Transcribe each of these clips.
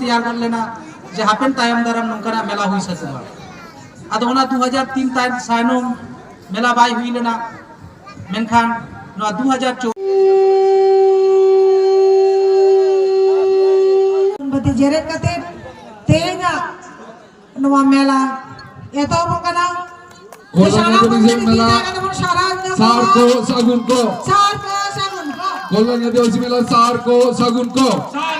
तैयार कर लेना। जे हापेन तायम दाराम नौकना मेला हुई सतुआ अद 2003 तायम सायनम मेला बाय हुई लेना। मेनखान 2004 बते जेरेत कते तेंगा मेला। एतो तो तो सार को को। सार को को। मेला सार को को। सार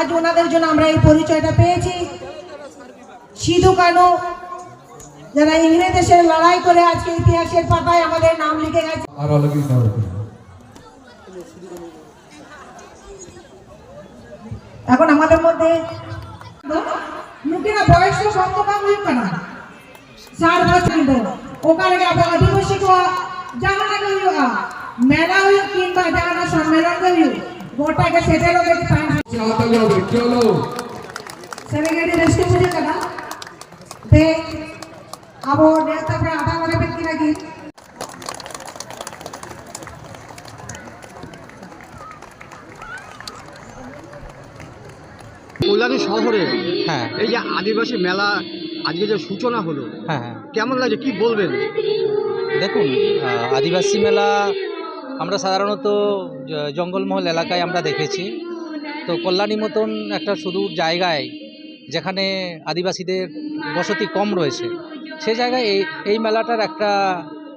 আজ ওনাদের জন্য আমরা এই পরিচয়টা পেয়েছি। সিধু কানু যারা ইংরেজ দেশের লড়াই করে আজকে ইতিহাসের পাতায় আমাদের নাম লিখে গেছে। এখন আমাদের মধ্যে ముఖ్యంగా భవిష్యత్తు సొంతంగా కదా సార్ వచ్చిండు ఒకరికి అధివసిక జగన్ మేళా కింద జగన్ సమ్మేళన మోటాగా సెటలో పెట్టోలో కదా దే నేత শহরে হ্যাঁ। এই যে আদিবাসী মেলা আজকে যে সূচনা হলো হ্যাঁ, হ্যাঁ। কেমন লাগে কি বলবেন? দেখুন আদিবাসী মেলা আমরা সাধারণত জঙ্গলমহল এলাকায় আমরা দেখেছি। তো কল্যাণী মতন একটা সুদূর জায়গায় যেখানে আদিবাসীদের বসতি কম রয়েছে, সে জায়গায় এই এই মেলাটার একটা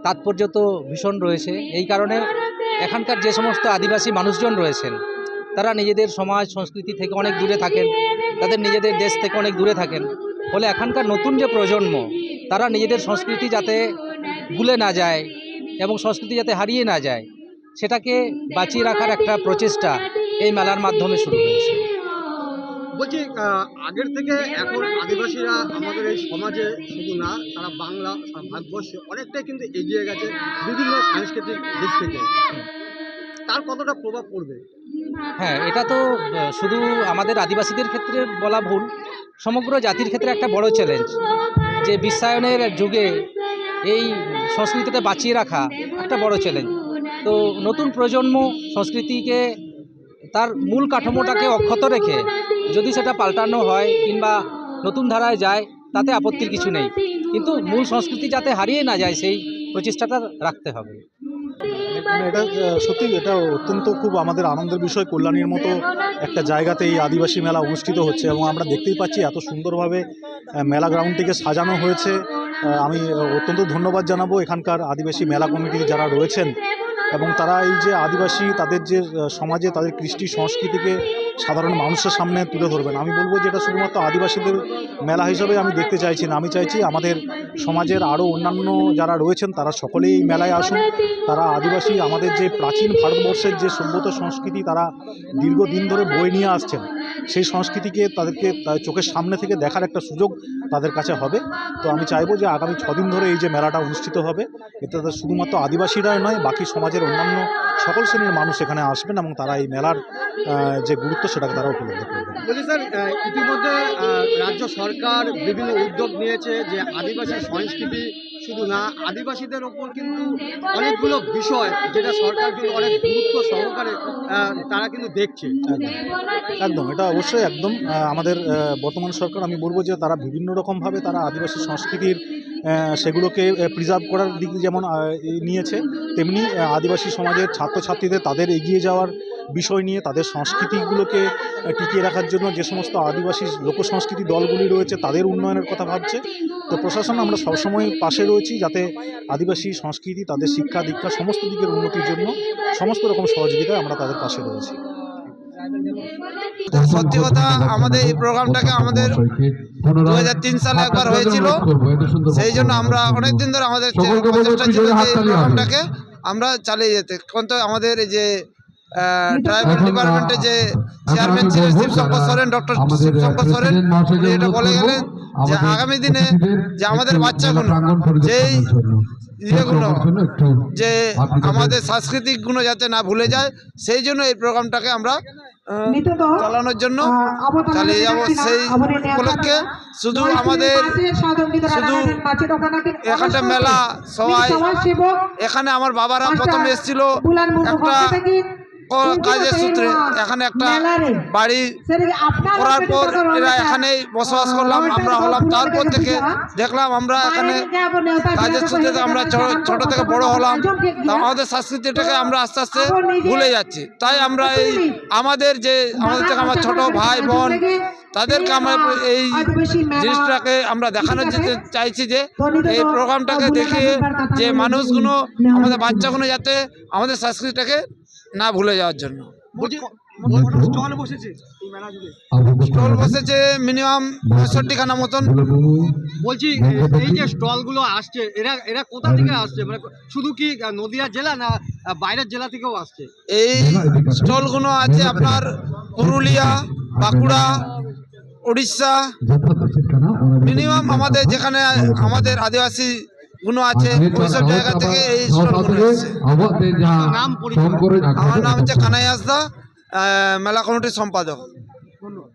তাৎপর্য তো ভীষণ রয়েছে। এই কারণে এখানকার যে সমস্ত আদিবাসী মানুষজন রয়েছেন, তারা নিজেদের সমাজ, সংস্কৃতি থেকে অনেক দূরে থাকেন, তাদের নিজেদের দেশ থেকে অনেক দূরে থাকেন। ফলে এখানকার নতুন যে প্রজন্ম, তারা নিজেদের সংস্কৃতি যাতে ভুলে না যায় এবং সংস্কৃতি যাতে হারিয়ে না যায় সেটাকে বাঁচিয়ে রাখার একটা প্রচেষ্টা এই মেলার মাধ্যমে শুরু হয়েছে। বলছি আগের থেকে এখন আদিবাসীরা আমাদের এই সমাজে শুধু না সারা বাংলা সারা ভারতবর্ষে অনেকটাই কিন্তু এগিয়ে গেছে বিভিন্ন সাংস্কৃতিক দিক থেকে। তার কতটা প্রভাব পড়বে? হ্যাঁ এটা তো শুধু আমাদের আদিবাসীদের ক্ষেত্রে বলা ভুল সমগ্র জাতির ক্ষেত্রে একটা বড় চ্যালেঞ্জ যে বিশ্বায়নের যুগে এই সংস্কৃতিটা বাঁচিয়ে রাখা একটা বড় চ্যালেঞ্জ তো নতুন প্রজন্ম সংস্কৃতিকে তার মূল কাঠামোটাকে অক্ষত রেখে যদি সেটা পাল্টানো হয় কিংবা নতুন ধারায় যায়, তাতে আপত্তির কিছু নেই। কিন্তু মূল সংস্কৃতি যাতে হারিয়ে না যায়, সেই প্রচেষ্টাটা রাখতে হবে। মানে এটা সত্যি এটা অত্যন্ত খুব আমাদের আনন্দের বিষয়। কল্যাণীর মতো একটা জায়গাতে এই আদিবাসী মেলা অনুষ্ঠিত হচ্ছে এবং আমরা দেখতেই পাচ্ছি এত সুন্দরভাবে মেলা গ্রাউন্ডটিকে সাজানো হয়েছে। আমি অত্যন্ত ধন্যবাদ জানাব এখানকার আদিবাসী মেলা কমিটির যারা রয়েছেন। এবং তারা এই যে আদিবাসী তাদের যে সমাজে তাদের কৃষ্টি সংস্কৃতিকে সাধারণ মানুষের সামনে তুলে ধরবেন। আমি বলব যে এটা শুধুমাত্র আদিবাসীদের মেলা হিসাবে আমি দেখতে চাইছি না। আমি চাইছি আমাদের সমাজের আরও অন্যান্য যারা রয়েছেন তারা সকলেই এই মেলায় আসুন। তারা আদিবাসী, আমাদের যে প্রাচীন ভারতবর্ষের যে সভ্যতা সংস্কৃতি তারা দীর্ঘদিন ধরে বয়ে নিয়ে আসছেন। সেই সংস্কৃতিকে তাদেরকে তাদের চোখের সামনে থেকে দেখার একটা সুযোগ তাদের কাছে হবে। তো আমি চাইব যে আগামী ছদিন ধরে এই যে মেলাটা অনুষ্ঠিত হবে। এতে শুধুমাত্র আদিবাসীরাই নয়, বাকি সমাজের অন্যান্য সকল শ্রেণির মানুষ এখানে আসবেন এবং তারা এই মেলার যে গুরুত্ব সেটাকে তারা উপলব্ধি করবেন। বলছি স্যার ইতিমধ্যে রাজ্য সরকার বিভিন্ন উদ্যোগ নিয়েছে যে আদিবাসী সংস্কৃতি শুধু না আদিবাসীদের ওপর কিন্তু অনেকগুলো বিষয় যেটা সরকার কিন্তু অনেক গুরুত্ব সহকারে তারা কিন্তু দেখছে। একদম। এটা অবশ্যই একদম আমাদের বর্তমান সরকার আমি বলব যে তারা বিভিন্ন রকমভাবে তারা আদিবাসী সংস্কৃতির সেগুলোকে প্রিজার্ভ করার দিক যেমন নিয়েছে, তেমনি আদিবাসী সমাজের ছাত্রছাত্রীদের, তাদের এগিয়ে যাওয়ার বিষয় নিয়ে, তাদের সংস্কৃতিগুলোকে টিকিয়ে রাখার জন্য যে সমস্ত আদিবাসী লোকসংস্কৃতি দলগুলি রয়েছে, তাদের উন্নয়নের কথা ভাবছে। তো প্রশাসন, আমরা সবসময় পাশে রয়েছি যাতে আদিবাসী সংস্কৃতি, তাদের শিক্ষা দীক্ষা, সমস্ত দিকের উন্নতির জন্য, সমস্ত রকম সহযোগিতায় আমরা তাদের পাশে রয়েছি। সত্যি কথা আমাদের এই প্রোগ্রামটাকে আমাদের দু হাজার তিন সালে একবার হয়েছিল। সেই জন্য আমরা অনেক দিন ধরে আমাদের প্রচেষ্টা ছিল যে এই প্রোগ্রামটাকে আমরা চালিয়ে যেতে। কিন্তু আমাদের এই যে ট্রাইবাল ডিপার্টমেন্টের যে চেয়ারম্যান ছিলেন শিবশঙ্কর সোরেন ডক্টর শিবশঙ্কর সোরেন উনি এটা বলে গেলেন যে আগামী দিনে যে আমাদের বাচ্চাগুলো যেই ইয়েগুলো যে আমাদের সাংস্কৃতিকগুলো যাতে না ভুলে যায় সেই জন্য এই প্রোগ্রামটাকে আমরা চালানোর জন্য চালিয়ে যাব সেই উপলক্ষে শুধু আমাদের শুধু এখানটা মেলা সবাই এখানে আমার বাবারা প্রথম এসেছিল একটা কাজের সূত্রে এখানে একটা বাড়ি করার পর এরা। এখানেই বসবাস করলাম আমরা হলাম তারপর থেকে দেখলাম আমরা এখানে কাজের সূত্রে আমরা ছোট থেকে বড় হলাম। আমাদের সংস্কৃতিটাকে আমরা আস্তে আস্তে ভুলে যাচ্ছি। তাই আমরা এই আমাদের যে আমাদের থেকে আমার ছোট ভাই বোন তাদেরকে আমরা এই জিনিসটাকে আমরা দেখানোর যেতে চাইছি যে এই প্রোগ্রামটাকে দেখিয়ে যে মানুষগুলো আমাদের বাচ্চাগুলো যাতে আমাদের সংস্কৃতিটাকে না ভুলে যাওয়ার জন্য। স্টল বসেছে? এই মেলা জুড়ে। স্টল বসেছে মিনিমাম পঁয়ষট্টিখানা মতন। বলছি এই যে স্টলগুলো আসছে এরা এরা কোথা থেকে আসছে? মানে শুধু কি নদিয়া জেলা না বাইরের জেলা থেকেও আসছে? এই স্টলগুলো আছে আপনার পুরুলিয়া বাঁকুড়া উড়িষ্যা মিনিমাম আমাদের যেখানে আমাদের আদিবাসী গুলো আছে ওইসব জায়গা থেকে এই স্টলগুলো নাম নাম পরিচয়। আমার নাম হচ্ছে কানাই হাসদা আহ, মেলা কমিটির সম্পাদক